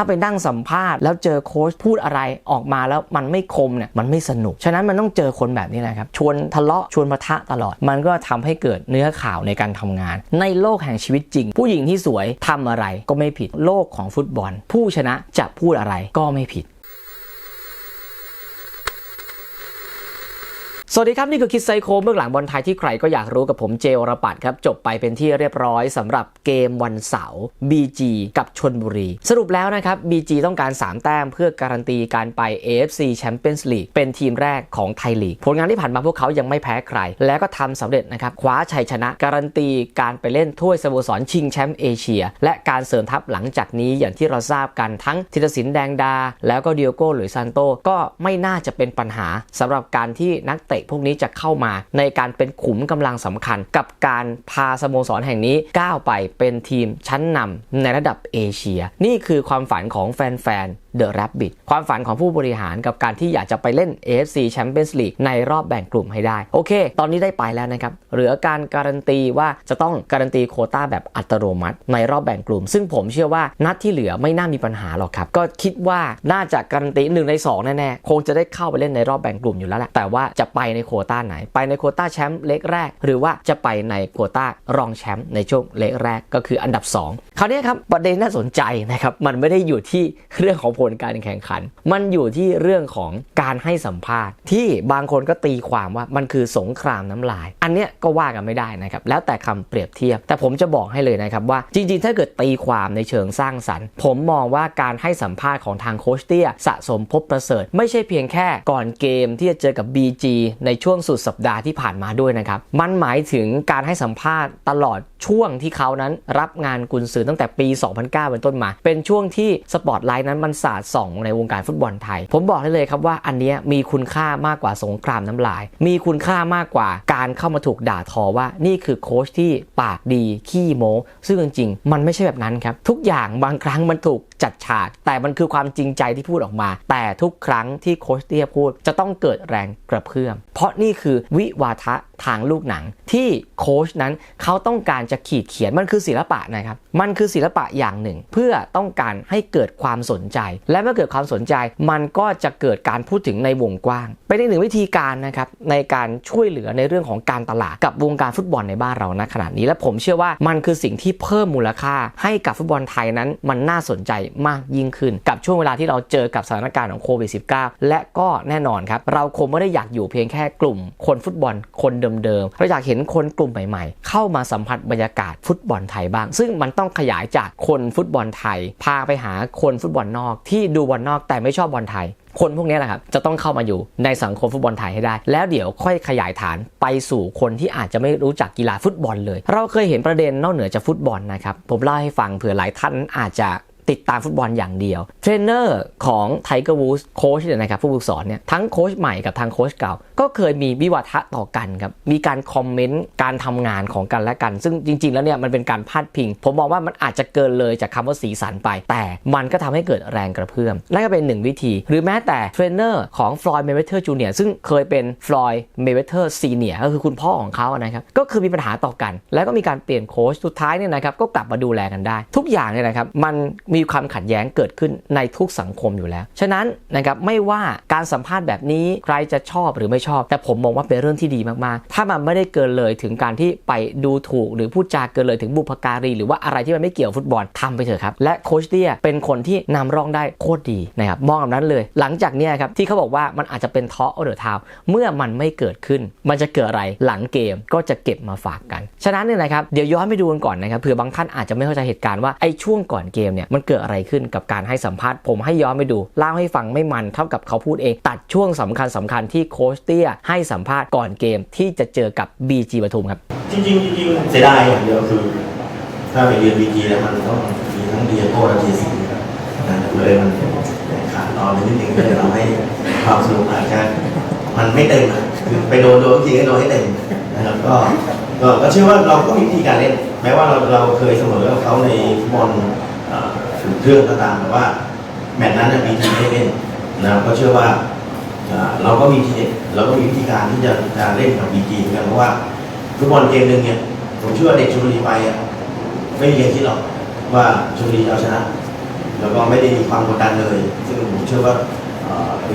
ถ้าไปนั่งสัมภาษณ์แล้วเจอโค้ชพูดอะไรออกมาแล้วมันไม่คมเนี่ยมันไม่สนุก ฉะนั้นมันต้องเจอคนแบบนี้แหละครับ ชวนทะเลาะชวนปะทะตลอด มันก็ทำให้เกิดเนื้อข่าวในการทำงาน ในโลกแห่งชีวิตจริง ผู้หญิงที่สวยทำอะไรก็ไม่ผิดโลกของฟุตบอล ผู้ชนะจะพูดอะไรก็ไม่ผิด สวัสดีครับ นี่คือคิดไซโคเบื้องหลังบอลไทยที่ใครก็อยากรู้กับผมเจวรปัตครับ จบไปเป็นที่เรียบร้อยสำหรับเกมวันเสาร์ BG กับชนบุรี สรุปแล้วนะครับ BG ต้องการ 3 แต้มเพื่อการันตีการไป AFC Champions League เป็นทีมแรกของไทยลีก ผลงานที่ผ่านมาพวกเขายังไม่แพ้ใคร แล้วก็ทำสำเร็จนะครับคว้าชัยชนะการันตีการไปเล่นถ้วยสโมสรชิงแชมป์เอเชีย และการเสริมทัพหลังจากนี้อย่างที่เราทราบกันทั้งธีรศิลป์แดงดา แล้วก็เดียโก้หรือซานโตก็ไม่น่าจะเป็นปัญหาสำหรับการที่นักเตะพวกนี้จะเข้ามาในการเป็นขุมกำลังสำคัญ กับการพาสโมสรแห่งนี้ก้าวไปเป็นทีมชั้นนำในระดับเอเชีย นี่คือความฝันของแฟนๆ The Rabbit ความฝันของผู้บริหารกับการที่อยากจะไปเล่น AFC Champions League ในรอบแบ่งกลุ่มให้ได้ โอเค ตอนนี้ได้ไปแล้วนะครับ เหลือการการันตีว่าจะต้องการันตีโคต้าแบบอัตโนมัติ ในรอบแบ่งกลุ่ม ซึ่งผมเชื่อว่านัดที่เหลือไม่น่ามีปัญหาหรอกครับ ก็คิดว่าน่าจะการันตี1ใน2แน่ๆคงจะได้เข้าไปเล่นในรอบแบ่งกลุ่มอยู่แล้วแหละแต่ว่าจะไปในโคต้าไหน ไปในโคต้าแชมป์เล็กแรก หรือว่าจะไปในโคต้ารองแชมป์ในช่วงเล็กแรกก็คืออันดับ 2 คราวนี้ครับประเด็นน่าสนใจนะครับมันไม่ได้อยู่ที่เรื่องของผลการแข่งขัน มันอยู่ที่เรื่องของการให้สัมภาษณ์ ที่บางคนก็ตีความว่ามันคือสงครามน้ำลาย อันเนี้ยก็ว่ากันไม่ได้นะครับ แล้วแต่คำเปรียบเทียบ แต่ผมจะบอกให้เลยนะครับว่าจริง ๆ ถ้าเกิดตีความในเชิงสร้างสรรค์ ผมมองว่าการให้สัมภาษณ์ของทางโคชเตี้ยสะสมพบประเสริฐ ไม่ใช่เพียงแค่ก่อนเกมที่จะเจอกับ BG ในช่วงสุดสัปดาห์ที่ผ่านมาด้วยนะครับมันหมายถึงการให้สัมภาษณ์ตลอดช่วงที่เขานั้นรับงานกุนซือตั้งแต่ปี 2009 เป็นต้นมา เป็นช่วงที่สปอตไลท์นั้นมันสาดส่องในวงการฟุตบอลไทย ผมบอกได้เลยครับว่าอันนี้มีคุณค่ามากกว่าสงครามน้ำลาย มีคุณค่ามากกว่าการเข้ามาถูกด่าทอว่านี่คือโค้ชที่ปากดีขี้โม้ ซึ่งจริงๆ มันไม่ใช่แบบนั้นครับ ทุกอย่างบางครั้งมันถูกจัดฉาก แต่มันคือความจริงใจที่พูดออกมา แต่ทุกครั้งที่โค้ชเตี้ยพูดจะต้องเกิดแรงกระเพื่อม เพราะนี่คือวิวาทะ ทางลูกหนัง ที่โค้ชนั้นเขาต้องการจะขีดเขียนมันคือศิลปะนะครับ มันคือศิลปะอย่างหนึ่ง เพื่อต้องการให้เกิดความสนใจ และเมื่อเกิดความสนใจ มันก็จะเกิดการพูดถึงในวงกว้าง เป็นอีกหนึ่งวิธีการนะครับในการช่วยเหลือในเรื่องของการตลาดกับวงการฟุตบอลในบ้านเราณขณะนี้ และผมเชื่อว่ามันคือสิ่งที่เพิ่มมูลค่า ให้กับฟุตบอลไทยนั้นมันน่าสนใจมากยิ่งขึ้น กับช่วงเวลาที่เราเจอกับสถานการณ์ของโควิด -19 และก็แน่นอนครับเราคงไม่ได้อยากอยู่เพียงแค่กลุ่มคนฟุตบอลคนเดิมๆเราอยากเห็นคนกลุ่มใหม่ๆ เข้ามาสัมผัสบรรยากาศฟุตบอลไทยบ้าง ซึ่งมันต้องขยายจากคนฟุตบอลไทย พาไปหาคนฟุตบอลนอก ที่ดูบอลนอกแต่ไม่ชอบบอลไทยคนพวกนี้แหละครับจะต้องเข้ามาอยู่ในสังคมฟุตบอลไทยให้ได้ แล้วเดี๋ยวค่อยขยายฐานไปสู่คนที่อาจจะไม่รู้จักกีฬาฟุตบอลเลย เราเคยเห็นประเด็นนอกเหนือจากฟุตบอลนะครับ ผมเล่าให้ฟังเผื่อหลายท่านอาจจะ ติดตามฟุตบอลอย่างเดียว เทรนเนอร์ของไทเกอร์วูสโค้ชเนี่ยนะครับผู้ฝึกสอนเนี่ยทั้งโค้ชใหม่กับทางโค้ชเก่า ก็เคยมีวิวาทะต่อกันครับ มีการคอมเมนต์การทำงานของกันและกัน ซึ่งจริง ๆ แล้วเนี่ยมันเป็นการพาดพิง ผมมองว่ามันอาจจะเกินเลยจากคำว่าสีสันไป แต่มันก็ทำให้เกิดแรงกระเพื่อมและก็เป็นหนึ่งวิธี หรือแม้แต่เทรนเนอร์ของฟลอยด์เมเวเทอร์จูเนียร์ซึ่งเคยเป็นฟลอยด์เมเวเทอร์ซีเนียก็คือคุณพ่อของเขานะครับก็คือมีปัญหาต่อกัน แล้วก็มีการเปลี่ยนโค้ชสุดท้ายเนี่ยนะครับก็กลับมาดูแลกันได้ ทุกอย่างเนี่ยนะครับมันมีีความขัดแย้งเกิดขึ้นในทุกสังคมอยู่แล้ว ฉะนั้นนะครับไม่ว่าการสัมภาษณ์แบบนี้ใครจะชอบหรือไม่ชอบ แต่ผมมองว่าเป็นเรื่องที่ดีมากๆ ถ้ามันไม่ได้เกินเลยถึงการที่ไปดูถูก หรือพูดจาเกินเลยถึงบุพการี หรือว่าอะไรที่มันไม่เกี่ยวฟุตบอลทำไปเถอะครับ และโคชเตียเป็นคนที่นำร่องได้โคตรดีนะครับมองแบบนั้นเลย หลังจากนี้ครับที่เขาบอกว่ามันอาจจะเป็นท้อเดอร์ทาวเมื่อมันไม่เกิดขึ้น มันจะเกิดอะไรหลังเกมก็จะเก็บมาฝากกัน ฉะนั้นเนี่ยนะครับเดี๋ยวย้อนไปดูกันก่อนนะครับเผื่อบางท่านอาจจะไม่เข้าใจเหตุการณ์ว่าไอ้ช่วงก่อนเกมเนี่ยมันเกิดอะไรขึ้นกับการให้สัมภาษณ์ผมให้ย้อนไปดูเล่าให้ฟังไม่มันเท่ากับเขาพูดเองตัดช่วงสำคัญสำคัญที่โคชเตี้ยให้สัมภาษณ์ก่อนเกมที่จะเจอกับ BG ปทุมครับ จริงๆจริงๆเสียดายอย่างเดียวคือถ้าไปเรียนบีจีแล้วมันต้องมีทั้งเรียนโทและเรียนสีนะเลยมันขาดตอนนิดนึงก็เลยทำให้ความสนุกอาจจะมันไม่เต็มอะคือไปโดนโดนทีก็โดนให้เต็มนะครับก็ก็ก็เชื่อว่าเราก็มีวิธีการเล่นแม้ว่าเราเราเคยเสมอกับเขาในฟุตบอล เอ่อถึงเครื่องก็ตามแต่ว่า แมตช์นั้นบีจีมได้เล่นนะครับก็เชื่อว่าเราก็มีทีเด็ดเราก็มีวิธีการที่จะจะเล่นกับบีจีเหมือนกันเพราะว่าฟุตบอลเกมหนึ่งเนี่ยผมเชื่อว่าเด็กชลบุรีไปอะไม่มีใครคิดหรอกว่าชลบุรีเอาชนะ แล้วก็ไม่ได้มีความกดดันเลย ซึ่งผมเชื่อว่า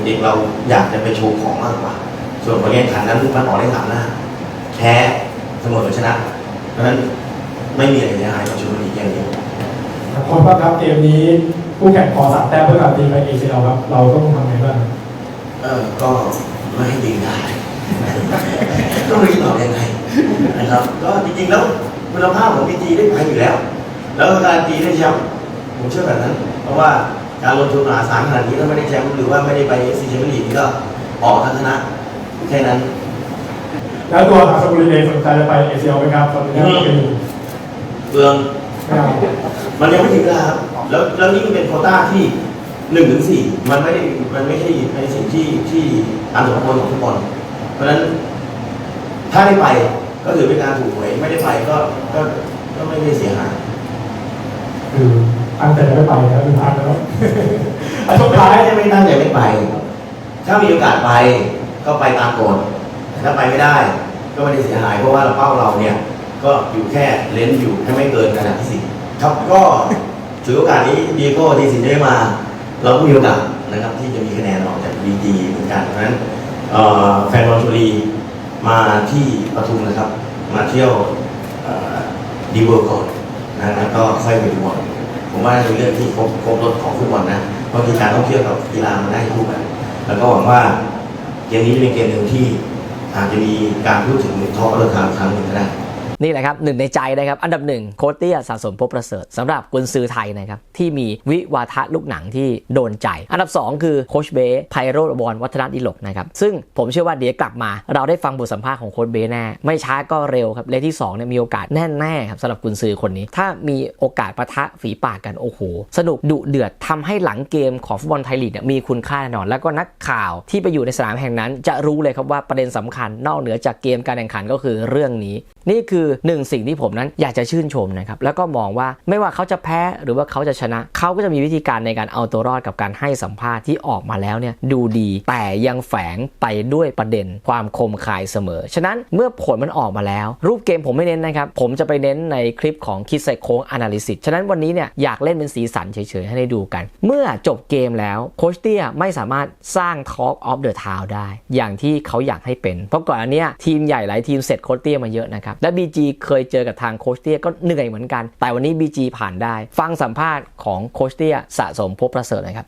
เด็กเราอยากจะไปโชว์ของมากกว่า ส่วนผลการแข่งขันนั้นมันออกได้สามหน้าแพ้เสมอชนะ เพราะฉะนั้นไม่มีอะไรเสียหายกับชลบุรี อย่างเดียวโค้ชครับเกมนี้ผู้แข่งขอสามแต้มเพื่อการตีไป ACL ครับ เราต้องทำไงบ้างเออก็ไม่ให้ยิงได้ก็ไม่รู้จะตอบยังไงนะครับ ก็จริงๆแล้วคุณภาพของพีจีได้ไปอยู่แล้ว แล้วก็การตีได้แชมป์ผมเชื่อแบบนั้น เพราะว่าการลงทุนมหาศาลขนาดนี้ถ้าไม่ได้แชมป์หรือว่าไม่ได้ไปเอฟซีแชมเปี้ยนลีกนี่ก็ออกทั้งคณะแค่นั้น แล้วตัวอาสบุรีเองสนใจจะไป ACL ไหมครับตอนนี้ก็เป็นอยู่เปลืองไม่เอามันยังไม่ถึงเวลาครับแล้วแล้วนี่มันเป็นโควต้าที่หนึ่งถึงสี่มันไม่ได้มันไม่ใช่ในสิ่งที่ที่อันสมควรของฟุตบอลเพราะฉะนั้นถ้าได้ไปก็ถือเป็นการถูกหวยไม่ได้ไปก็ก็ก็ไม่ได้เสียหายคือตั้งใจจะไม่ไปแล้วเป็นพักแล้วอะช่วงไม่ท้ายใช่ไม่ตั้งใจไม่ไป ถ้ามีโอกาสไปก็ไปตามกฎแต่ถ้าไปไม่ได้ ก็ไม่ได้เสียหายเพราะว่าเป้าเราเนี่ย ก็อยู่แค่เลนส์อยู่แค่ไม่เกินขนาดที่สี่ครับก็ถือโอกาสนี้ดีโก้ทีสินได้มา เราก็มีโอกาสนะครับที่จะมีคะแนนออกจากดีดีเหมือนกันเพราะฉะนั้นแฟนบอลชลีมาที่ปทุมนะครับ มาเที่ยวดีเวิร์ก่อนนะแล้วก็ค่อยไปดูบอลผมว่าเป็นเรื่องที่ครบครบรถของฟุตบอลนะเพราะคือการท่องเที่ยวกับกีฬามันได้คู่กันแล้วก็หวังว่าเกมนี้จะเป็นเกมหนึ่งที่อาจจะมีการพูดถึงท็อปเดอร์ทางครั้งหนึ่งก็ได้ นี่แหละครับหนึ่งในใจนะครับ อันดับหนึ่งโคชเตี้ยสะสมพบประเสริฐสำหรับกุนซือไทยนะครับที่มีวิวาทะลูกหนังที่โดนใจ อันดับ 2 คือโคชเบย์ไพโรดบอลวัฒนดิลกนะครับซึ่งผมเชื่อว่าเดี๋ยวกลับมา เราได้ฟังบทสัมภาษณ์ของโคชเบย์แน่ ไม่ช้าก็เร็วครับเลที่2เนี่ยมีโอกาสแน่ๆครับสำหรับกุนซือคนนี้ ถ้ามีโอกาสประทะฝีปากกันโอ้โหสนุกดุเดือดทำให้หลังเกมของฟุตบอลไทยลีกเนี่ยมีคุณค่าแน่นอน แล้วก็นักข่าวที่ไปอยู่ในสนามแห่งนั้น จะรู้เลยครับว่าประเด็นสำคัญนอกเหนือจากเกมการแข่งขันก็คือเรื่องนี้ นี่คือหนึ่งสิ่งที่ผมนั้นอยากจะชื่นชมนะครับแล้วก็มองว่าไม่ว่าเขาจะแพ้หรือว่าเขาจะชนะ เขาก็จะมีวิธีการในการเอาตัวรอดกับการให้สัมภาษณ์ที่ออกมาแล้วเนี่ยดูดี แต่ยังแฝงไปด้วยประเด็นความคมคายเสมอ ฉะนั้นเมื่อผลมันออกมาแล้ว รูปเกมผมไม่เน้นนะครับ ผมจะไปเน้นในคลิปของคิดไซโค้ง Analysis ฉะนั้นวันนี้เนี่ยอยากเล่นเป็นสีสันเฉยๆ ให้ได้ดูกัน เมื่อจบเกมแล้วโคชเตี้ยไม่สามารถสร้าง Talk of the Town ได้ อย่างที่เขาอยากให้เป็น เพราะก่อนอันเนี้ยทีมใหญ่หลายทีมเสร็จโคชเตี้ยมาเยอะนะครับและ BG เคยเจอกับทางโคชเตี้ยก็เหนื่อยเหมือนกัน แต่วันนี้ BG ผ่านได้ ฟังสัมภาษณ์ของโคชเตี้ยสะสมพบประเสริฐหนะครับ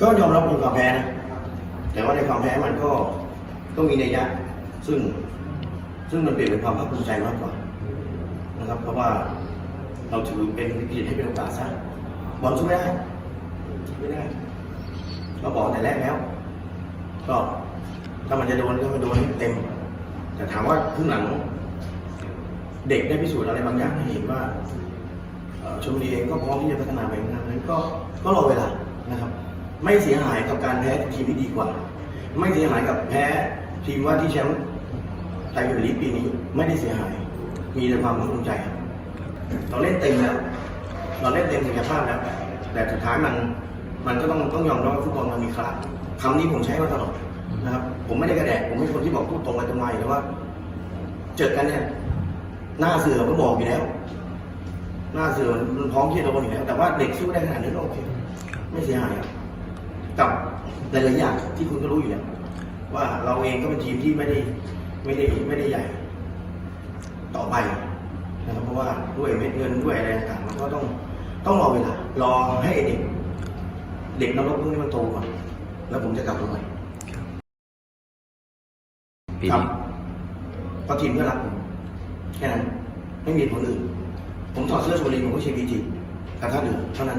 ก็ยอมรับมีความแพ้นะ แต่ว่าในความแพ้มันก็ก็มีนัยยะ ซึ่งซึ่งมันเปลี่ยนเป็นความภาคภูมิใจมากกว่านะครับ เพราะว่าเราถือเป็นวิกฤตให้เป็นโอกาสซะบอลสู้ไม่ได้ไม่ได้เราบอกแต่แรกแล้ว ก็ถ้ามันจะโดนก็มาโดนให้เต็ม แต่ถามว่าครึ่งหลัง เด็กได้พิสูจน์อะไรบางอย่างให้เห็นว่าชมบุรีเองก็พร้อมที่จะพัฒนาไปข้างหน้านั้นก็ก็รอเวลานะครับ ไม่เสียหายกับการแพ้ทีมที่ดีกว่า ไม่เสียหายกับแพ้ทีมว่าที่แชมป์ไทยพรีเมียร์ลีกปีนี้ไม่ได้เสียหาย มีแต่ความภูมิใจครับเราเล่นเต็มแล้วเราเล่นเต็มศักยภาพแล้วแต่สุดท้ายมันมันก็ต้องต้องยอมรับว่าฟุตบอลมันมีคลาสคำนี้ผมใช้มาตลอดนะครับ ผมไม่ได้กระแดกผมเป็นคนที่บอกพูดตรงไปตรงมาอยู่แล้วว่า เจอกันเนี่ย หน้าสื่อเราก็บอกอยู่แล้ว หน้าสื่อมันพร้อมที่จะโดนอยู่แล้ว แต่ว่าเด็กสู้ได้ขนาดนี้ก็โอเคไม่เสียหายครับกับหลายๆอย่างที่คุณก็รู้อยู่แล้วว่าเราเองก็เป็นทีมที่ไม่ได้ไม่ได้ไม่ได้ใหญ่ ต่อไปนะครับเพราะว่าด้วยเม็ดเงินด้วยอะไรต่างๆมันก็ต้องต้องรอเวลารอให้เด็ก เด็กนรกพวกนี้มันโตก่อนแล้วผมจะกลับมาใหม่ปีครับนี้เพราะทีมเพื่อนรักผม แค่นั้น ไม่มีผลอื่น ผมถอดเสื้อชว์ลีผมก็เชียร์บีจีกับท่าเรือเท่านั้น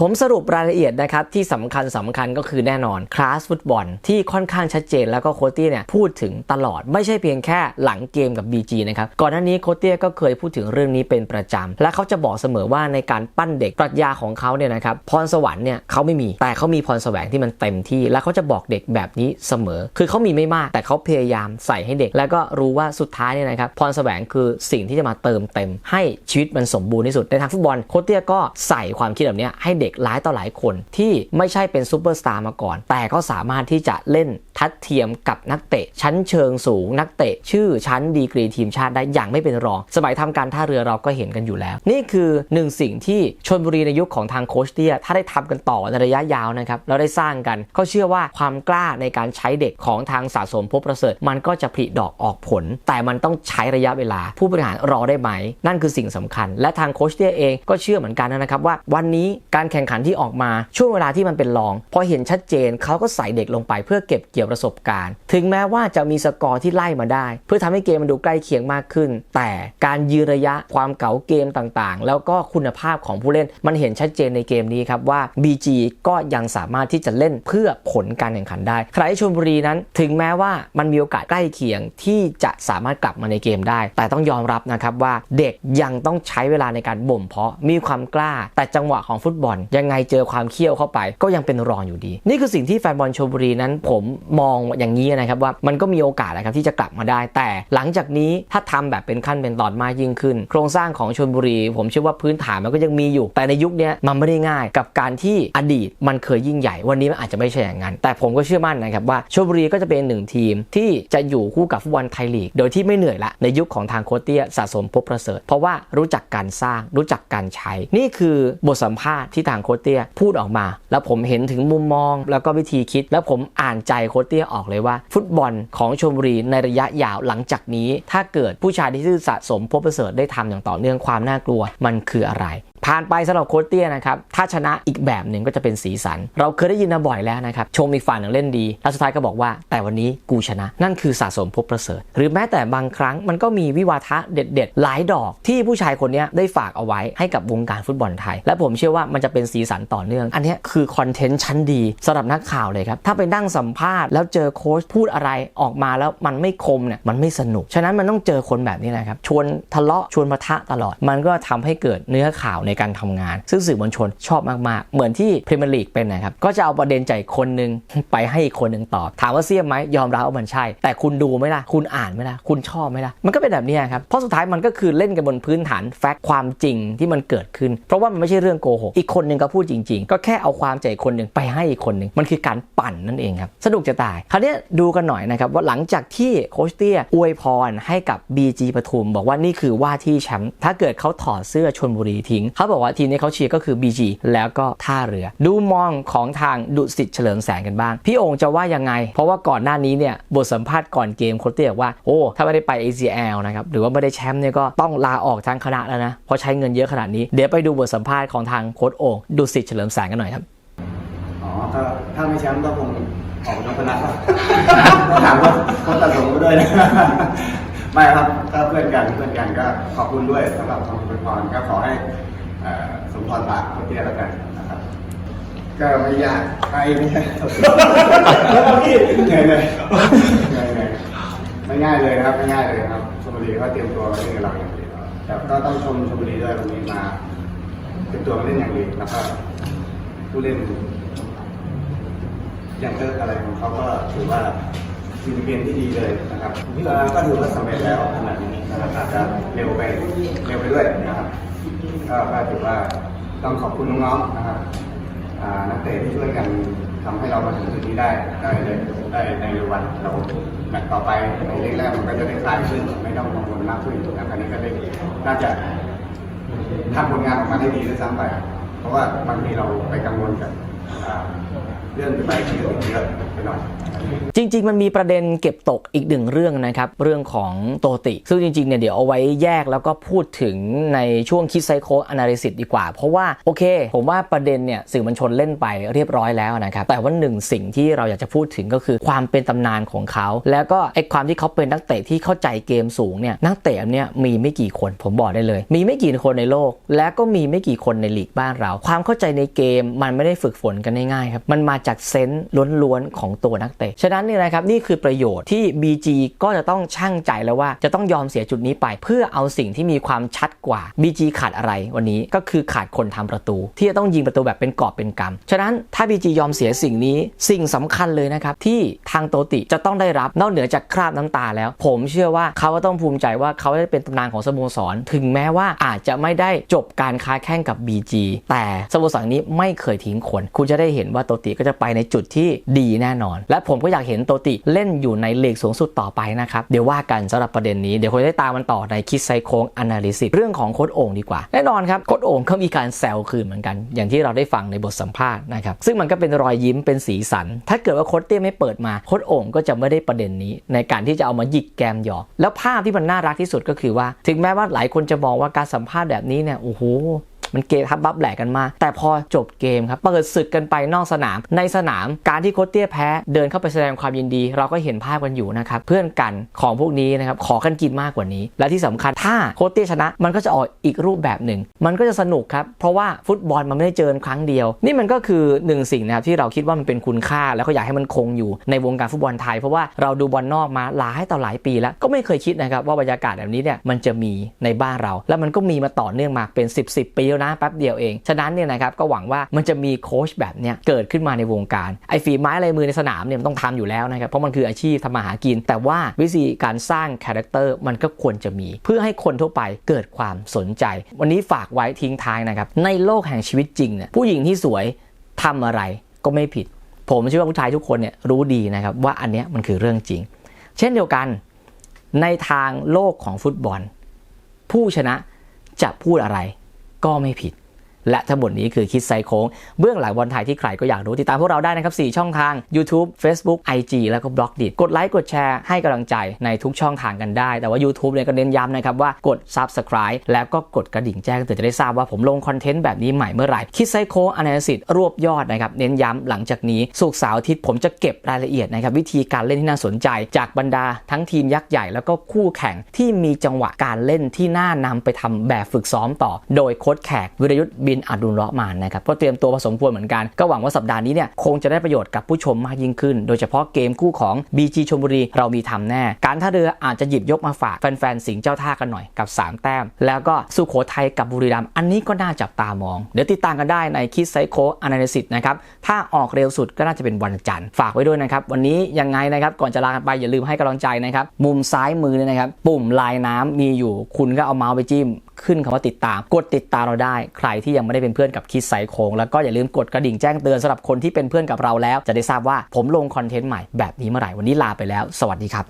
ผมสรุปรายละเอียดนะครับที่สำคัญสำคัญก็คือแน่นอนคลาสฟุตบอลที่ค่อนข้างชัดเจนแล้วก็โคตี้เนี่ยพูดถึงตลอดไม่ใช่เพียงแค่หลังเกมกับ BG นะครับก่อนหน้านี้โคเตี้ยก็เคยพูดถึงเรื่องนี้เป็นประจำและเขาจะบอกเสมอว่าในการปั้นเด็กปรัชญาของเขาเนี่ยนะครับพรสวรรค์เนี่ยเขาไม่มีแต่เขามีพรแสวงที่มันเต็มที่ และเขาจะบอกเด็กแบบนี้เสมอ คือเขามีไม่มากแต่เขาพยายามใส่ให้เด็ก แล้วก็รู้ว่าสุดท้ายเนี่ยนะครับพรแสวงคือสิ่งที่จะมาเติมเต็ม ให้ชีวิตมันสมบูรณ์ที่สุดในทางฟุตบอลโคเตี้ยก็ใส่ความคิดแบบนี้ให้เเด็กหลายต่อหลายคนที่ไม่ใช่เป็นซูเปอร์สตาร์มาก่อน แต่ก็สามารถที่จะเล่นทัดเทียมกับนักเตะ ชั้นเชิงสูง นักเตะ ชื่อชั้นดีกรีทีมชาติได้อย่างไม่เป็นรอง สมัยทำการท่าเรือเราก็เห็นกันอยู่แล้ว นี่คือหนึ่งสิ่งที่ชนบุรีในยุคของทางโคชเตียถ้าได้ทำกันต่อในระยะยาวนะครับแล้วได้สร้างกันเขาเชื่อว่าความกล้าในการใช้เด็กของทางสะสมพบประเสริฐ มันก็จะผลิดอกออกผล แต่มันต้องใช้ระยะเวลา ผู้บริหารรอได้ไหม นั่นคือสิ่งสำคัญ และทางโคชเตียเองก็เชื่อเหมือนกันนะครับว่าวันนี้การแข่งขันที่ออกมาช่วงเวลาที่มันเป็นรอง พอเห็นชัดเจนเขาก็ใส่เด็กลงไปเพื่อเก็บเกี่ยวประสบการณ์ ถึงแม้ว่าจะมีสกอร์ที่ไล่มาได้ เพื่อทำให้เกมมันดูใกล้เคียงมากขึ้น แต่การยืนระยะความเก๋าเกมต่างๆ แล้วก็คุณภาพของผู้เล่นมันเห็นชัดเจนในเกมนี้ครับว่า BG ก็ยังสามารถที่จะเล่นเพื่อผลการแข่งขันได้ใครชลบุรีนั้น ถึงแม้ว่ามันมีโอกาสใกล้เคียงที่จะสามารถกลับมาในเกมได้ แต่ต้องยอมรับนะครับว่าเด็กยังต้องใช้เวลาในการบ่มเพาะมีความกล้า แต่จังหวะของฟุตบอลยังไงเจอความเขี้ยวเข้าไป ก็ยังเป็นรองอยู่ดี นี่คือสิ่งที่แฟนบอลชลบุรีนั้น ผมมองอย่างนี้นะครับว่ามันก็มีโอกาสนะครับที่จะกลับมาได้ แต่หลังจากนี้ถ้าทำแบบเป็นขั้นเป็นตอนมากยิ่งขึ้น โครงสร้างของชลบุรี ผมเชื่อว่าพื้นฐานมันก็ยังมีอยู่ แต่ในยุคนี้มันไม่ได้ง่ายกับการที่อดีตมันเคยยิ่งใหญ่ วันนี้มันอาจจะไม่ใช่อย่างนั้น แต่ผมก็เชื่อมั่นนะครับว่าชลบุรีก็จะเป็นหนึ่งทีมที่จะอยู่คู่กับฟุตบอลไทยลีก โดยที่ไม่เหนื่อยละในยุคของทางโคเตียสะสมพบประเสริฐ เพราะว่ารู้จักการสร้างรู้จักการใช้ นี่คือบทสัมภาษณ์ที่ทางโคเตียพูดออกมา แล้วผมเห็นถึงมุมมอง แล้วก็วิธีคิด แล้วผมอ่านใจโคเตียออกเลยว่า ฟุตบอลของชมบุรีในระยะยาวหลังจากนี้ ถ้าเกิดผู้ชายที่ชื่อสะสมพบประเสริฐได้ทำอย่างต่อเนื่องความน่ากลัวมันคืออะไร ผ่านไปสำหรับโคชเตี้ยนะครับ ถ้าชนะอีกแบบหนึ่งก็จะเป็นสีสัน เราเคยได้ยินมาบ่อยแล้วนะครับ ชมอีกฝ่ายหนึ่งเล่นดี แล้วสุดท้ายก็บอกว่า แต่วันนี้กูชนะ นั่นคือสะสมพบประเสริฐ หรือแม้แต่บางครั้งมันก็มีวิวาทะเด็ด ๆ หลายดอกที่ผู้ชายคนนี้ได้ฝากเอาไว้ให้กับวงการฟุตบอลไทย และผมเชื่อว่ามันจะเป็นสีสันต่อเนื่อง อันนี้คือคอนเทนต์ชั้นดีสำหรับนักข่าวเลยครับ ถ้าไปนั่งสัมภาษณ์แล้วเจอโค้ชพูดอะไรออกมาแล้วมันไม่คมเนี่ยมันไม่สนุก ฉะนั้นมันต้องเจอคนแบบนี้นะครับ ชวนทะเลาะชวนปะทะตลอด มันก็ทำให้เกิดเนื้อข่าวในการทำงาน ซึ่งสื่อมวลชนชอบมาก ๆ เหมือนที่พรีเมียร์ลีกเป็นนะครับ ก็จะเอาประเด็นใจคนหนึ่งไปให้อีกคนหนึ่งตอบ ถามว่าเสียมไหมยอมรับว่ามันใช่ แต่คุณดูไหมล่ะ คุณอ่านไหมล่ะ คุณชอบไหมล่ะ มันก็เป็นแบบนี้ครับ เพราะสุดท้ายมันก็คือเล่นกันบนพื้นฐานแฟกต์ความจริงที่มันเกิดขึ้น เพราะว่ามันไม่ใช่เรื่องโกหก อีกคนหนึ่งก็พูดจริง ๆ ก็แค่เอาความใจคนหนึ่งไปให้อีกคนหนึ่ง มันคือการปั่นนั่นเองครับ สนุกจะตาย คราวนี้ดูกันหน่อยนะครับว่าหลังจากที่โคชเตี้ยอวยพรให้กับ BG ปทุม บอกว่านี่คือว่าที่แชมป์ ถ้าเกิดเขาถอดเสื้อชนบุรีทิ้งเขาบอกว่าทีมนี้เขาเชียร์ก็คือ BG แล้วก็ท่าเรือ ดูมองของทางดุสิตเฉลิมแสงกันบ้าง พี่องค์จะว่ายังไง เพราะว่าก่อนหน้านี้เนี่ยบทสัมภาษณ์ก่อนเกมโคชเตี้ยบอกว่าโอ้ถ้าไม่ได้ไป ACL นะครับหรือว่าไม่ได้แชมป์เนี่ยก็ต้องลาออกทางคณะแล้วนะเพราะใช้เงินเยอะขนาดนี้เดี๋ยวไปดูบทสัมภาษณ์ของทางโค้ชโองดุสิตเฉลิมแสงกันหน่อยครับอ๋อถ้าถ้าไม่แชมป์ก็คงออกนอกคณะครับต้องถามว่าเขาตัดผมด้วยนะไม่ครับถ้าเพื่อนกันเพื่อนกันก็ขอบคุณด้วยสำหรับคำอวยพรก็ขอให้เอ่อ สมพรปากคนเดียวแล้วกันนะครับ ก็ไม่ยากไปไม่ใช่เหนื่อยเลยเหนื่อยเลยไม่ง่ายเลยนะครับไม่ง่ายเลยครับชลบุรีก็เตรียมตัวมาเล่นกับเราอย่างดีแต่ก็ต้องชมชลบุรีด้วยวันนี้มาเตรียมตัวมาเล่นอย่างดีแล้วก็ผู้เล่นอย่างเกิดอะไรของเขาก็ถือว่ามีเกณฑ์ที่ดีเลยนะครับเอ่อก็ถือว่าสำเร็จแล้วขนาดนี้นะครับอาจจะเร็วไปเร็วไปด้วยนะครับ ก็ก็ถือว่าต้องขอบคุณน้องๆนะครับนักเตะที่ช่วยกันทำให้เรามาถึงจุดนี้ได้ได้เลยได้ในวันเราแมตช์ต่อไปในเลขแรกมันก็จะได้คลายขึ้นไม่ต้องกังวลมากขึ้นนะครับอันนี้ก็ได้น่าจะทำผลงานออกมาได้ดีด้วยซ้ำไป เพราะว่าบางทีเราไปกังวลกับเรื่องไปที่อื่นเยอะ หน่อยจริง ๆ มันมีประเด็นเก็บตกอีกหนึ่งเรื่องนะครับ เรื่องของโตติ ซึ่งจริง ๆ เนี่ยเดี๋ยวเอาไว้แยกแล้วก็พูดถึงในช่วงคิดไซโค a นาลิซิสดีกว่า เพราะว่าโอเค ผมว่าประเด็นเนี่ยสื่อมวลชนเล่นไปเรียบร้อยแล้วนะครับ แต่ว่าหนึ่งสิ่งที่เราอยากจะพูดถึงก็คือความเป็นตำนานของเขา แล้วก็ไอ้ความที่เขาเป็นนักเตะที่เข้าใจเกมสูงเนี่ยนักเตะเนี่ยมีไม่กี่คนผมบอกได้เลย มีไม่กี่คนในโลก และก็มีไม่กี่คนในลีกบ้านเรา ความเข้าใจในเกมมันไม่ได้ฝึกฝนกันง่ายๆครับมันมาจากเซนส์ล้วนๆของตัวนักเตะ ฉะนั้นเนี่ยนะครับนี่คือประโยชน์ที่ BG ก็จะต้องช่างใจแล้วว่าจะต้องยอมเสียจุดนี้ไป เพื่อเอาสิ่งที่มีความชัดกว่า BG ขาดอะไรวันนี้ก็คือขาดคนทำประตู ที่จะต้องยิงประตูแบบเป็นกอบเป็นกำฉะนั้นถ้า BG ยอมเสียสิ่งนี้สิ่งสำคัญเลยนะครับที่ทางโตติจะต้องได้รับนอกเหนือจากคราบน้ำตาแล้ว ผมเชื่อว่าเขาก็ต้องภูมิใจว่าเขาได้เป็นตำนานของสโมสร ถึงแม้ว่าอาจจะไม่ได้จบการค้าแข่งกับ BG แต่สโมสรนี้ไม่เคยทิ้งคน คุณจะได้เห็นว่าโตติก็จะไปในจุดที่ดีแน่นอนและผมก็อยากเห็นโตติเล่นอยู่ในเลกสูงสุดต่อไปนะครับ เดี๋ยวว่ากันสำหรับประเด็นนี้ เดี๋ยวคงได้ตามมันต่อในคิดไซโคง a นาลิซิสเรื่องของโค้ดโอ่งดีกว่า แน่นอนครับโค้ดโอ่งเขามีการแซวคืนเหมือนกัน อย่างที่เราได้ฟังในบทสัมภาษณ์นะครับซึ่งมันก็เป็นรอยยิ้มเป็นสีสัน ถ้าเกิดว่าโค้ดเตี้ยไม่เปิดมาโค้ดโอ่งก็จะไม่ได้ประเด็นนี้ ในการที่จะเอามาหยิกแกมหยอกแล้วภาพที่มันน่ารักที่สุดก็คือว่า ถึงแม้ว่าหลายคนจะมองว่าการสัมภาษณ์แบบนี้เนี่ยโอ้โห มันเกทับบับแหลกกันมาก แต่พอจบเกมครับ เปิดศึกกันไปนอกสนาม ในสนามการที่โคชเตี้ยแพ้เดินเข้าไปแสดงความยินดี เราก็เห็นภาพกันอยู่นะครับ เพื่อนกันของพวกนี้นะครับ ขอกันกินมากกว่านี้ และที่สำคัญถ้าโคชเตี้ยชนะ มันก็จะออกอีกรูปแบบหนึ่ง มันก็จะสนุกครับ เพราะว่าฟุตบอลมันไม่ได้เจอครั้งเดียว นี่มันก็คือหนึ่งสิ่งนะครับที่เราคิดว่ามันเป็นคุณค่า แล้วก็อยากให้มันคงอยู่ในวงการฟุตบอลไทย เพราะว่าเราดูบอลนอกมาหลายต่อหลายปีแล้วก็ไม่เคยคิดนะครับว่าบรรยากาศแบบนี้เนี่ยมันจะมีในบ้านเรา แล้วมันก็มีมาต่อเนื่องมาเป็น 10 10ปีแล้วนะแป๊บเดียวเอง ฉะนั้นเนี่ยนะครับก็หวังว่ามันจะมีโค้ชแบบเนี้ยเกิดขึ้นมาในวงการไอ้ฝีไม้ลายมือในสนามเนี่ยมันต้องทำอยู่แล้วนะครับเพราะมันคืออาชีพทำมาหากิน แต่ว่าวิธีการสร้างคาแรคเตอร์มันก็ควรจะมี เพื่อให้คนทั่วไปเกิดความสนใจ วันนี้ฝากไว้ทิ้งท้ายนะครับในโลกแห่งชีวิตจริงเนี่ยผู้หญิงที่สวยทำอะไรก็ไม่ผิด ผมเชื่อว่าผู้ชายทุกคนเนี่ยรู้ดีนะครับว่าอันเนี้ยมันคือเรื่องจริง เช่นเดียวกันในทางโลกของฟุตบอล ผู้ชนะจะพูดอะไร ก็ไม่ผิด และทั้งหมดนี้คือคิดไซโค้ง เบื้องหลังบอลไทยที่ใครก็อยากรู้ ติดตามพวกเราได้นะครับ 4 ช่องทาง YouTube Facebook IG แล้วก็บล็อกดิกดไลค์กดแชร์ให้กำลังใจในทุกช่องทางกันได้ แต่ว่า YouTube เนี่ยก็เน้นย้ำนะครับว่ากด Subscribe แล้วก็กดกระดิ่งแจ้งเตือนจะได้ทราบว่าผมลงคอนเทนต์แบบนี้ใหม่เมื่อไหร่คิดไซโค้งอนาลิซิสรวบยอดนะครับเน้นย้ำหลังจากนี้สุกเสาร์อาทิตย์ผมจะเก็บรายละเอียดนะครับวิธีการเล่นที่น่าสนใจ จากบรรดาทั้งทีมยักษ์ใหญ่แล้วก็คู่แข่งที่มีจังหวะการเล่นที่น่านำไปทำแบบฝึกซ้อมต่อ โดยโค้ชแขกวิรยุทธ์บนอดุลเลาะมานนะครับก็เตรียมตัวผสมควรเหมือนกัน ก็หวังว่าสัปดาห์นี้เนี่ยคงจะได้ประโยชน์กับผู้ชมมากยิ่งขึ้น โดยเฉพาะเกมคู่ของ BG ชลบุรีเรามีทำแน่ การท่าเรืออาจจะหยิบยกมาฝากแฟนๆสิงห์เจ้าท่ากันหน่อยกับ 3 แต้ม แล้วก็สุโขทัยกับบุรีรัมย์อันนี้ก็น่าจับตามอง เดี๋ยวติดตามกันได้ในคิดไซโคอนาลิซิสนะครับถ้าออกเร็วสุดก็น่าจะเป็นวันจันทร์ฝากไว้ด้วยนะครับวันนี้ยังไงนะครับก่อนจะลากันไปอย่าลืมให้กำลังใจนะครับมุมซ้ายมือเนี่ยนะครับปุ่มลายน้ำมีอยู่คุณก็เอาเมาส์ไปจิ้ม ขึ้นคำว่าติดตาม กดติดตามเราได้ ใครที่ยังไม่ได้เป็นเพื่อนกับคิดไซโคงแล้วก็อย่าลืมกดกระดิ่งแจ้งเตือนสำหรับคนที่เป็นเพื่อนกับเราแล้ว จะได้ทราบว่าผมลงคอนเทนต์ใหม่แบบนี้เมื่อไหร่วันนี้ลาไปแล้ว สวัสดีครับ